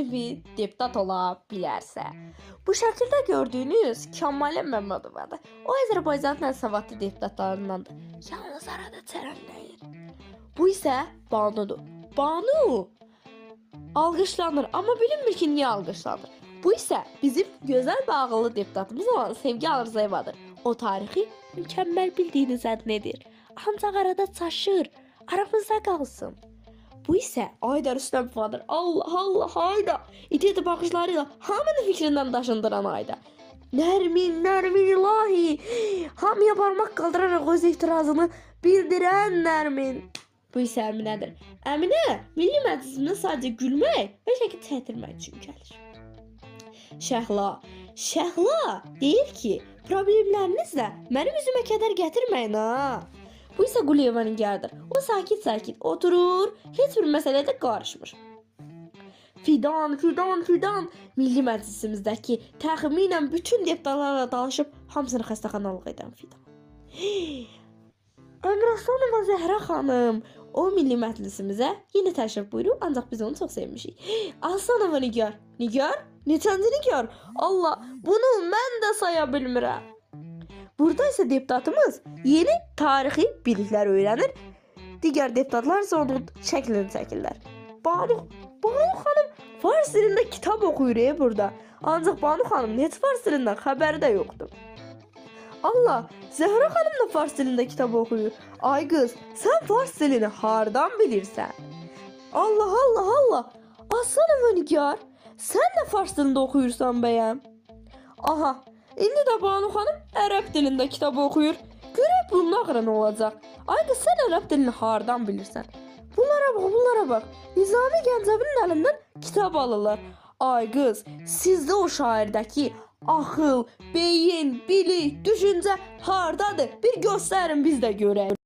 təklifi deputat ola bilərsə. Bu şəkildə gördüyünüz Kəmalə Məmmədovadır. O Azərbaycanın ən savadlı deputatlarındandır. Yalnız arada çərənləyir. Bu isə Banudur. Banu alqışlanır, amma bilinmir ki, niyə alqışlanır. Bu isə bizim gözəl və ağıllı deputatımız olan Sevgi Arzayevadır. O tarixi mükəmməl bildiyini zənn edir. Ancaq arada çaşır, aramızda qalsın. Bu isə Aydar Rüstəmovadır. Allah Allah Ayda. İti baxışlarıyla hamının fikrindən daşındıran Ayda. Nərmin, Nərmin ilahi. Hamıya barmaq qaldıraraq öz etirazını bildirən Nərmin. Bu isə Əminədir. Əminə Milli Məclisimdə sadəcə gülmək və şəkil çəkdirmək üçün gəlir. Şəhla, Şəhla deyir ki, problemlərinizlə mənim üzümə kədər gətirməyin ha. Bu isə Quliyevanın gəlir. O sakit-sakit oturur, heç bir məsələdə qarışmır. Fidan, Fidan, Fidan Milli Məclisimizdəki təxminən bütün deputatlarla danışıb hamısını xəstəxanalığa edən Fidan. Ömür Aslanova Zəhra xanım o Milli Məclisimizə yenə təşrif buyurub, ancaq biz onu çox sevmişik. Aslanova Nigar, Nigar, neçənci Nigar? Allah, bunu mən də saya bilmirəm. Burada isə deputatımız yeni tarixi biliklər öyrənir. Digər deputatlar isə onun şəklini çəkirlər. Banu, Banu xanım fars dilində kitab oxuyur e burada. Ancaq Banu xanım heç fars dilindən xəbəri də yoxdur. Allah, Zəhra xanım da fars dilində kitab oxuyur. Ay qız, sən fars dilini hardan bilirsən? Allah, Allah, Allah. Aslanım Nigar, sən də fars dilində oxuyursan bəyəm? Aha, indi də Banu xanım ərəb dilində kitab oxuyur. Görək bunun axırı nə olacaq? Ay qız, sən ərəb dilini hardan bilirsən? Bunlara bax, bunlara bax. Nizami Gəncəvinin əlindən kitab alırlar. Ay qız, sizdə o şairdəki axıl, beyin, bilik, düşüncə hardadır? Bir göstərin biz də görək.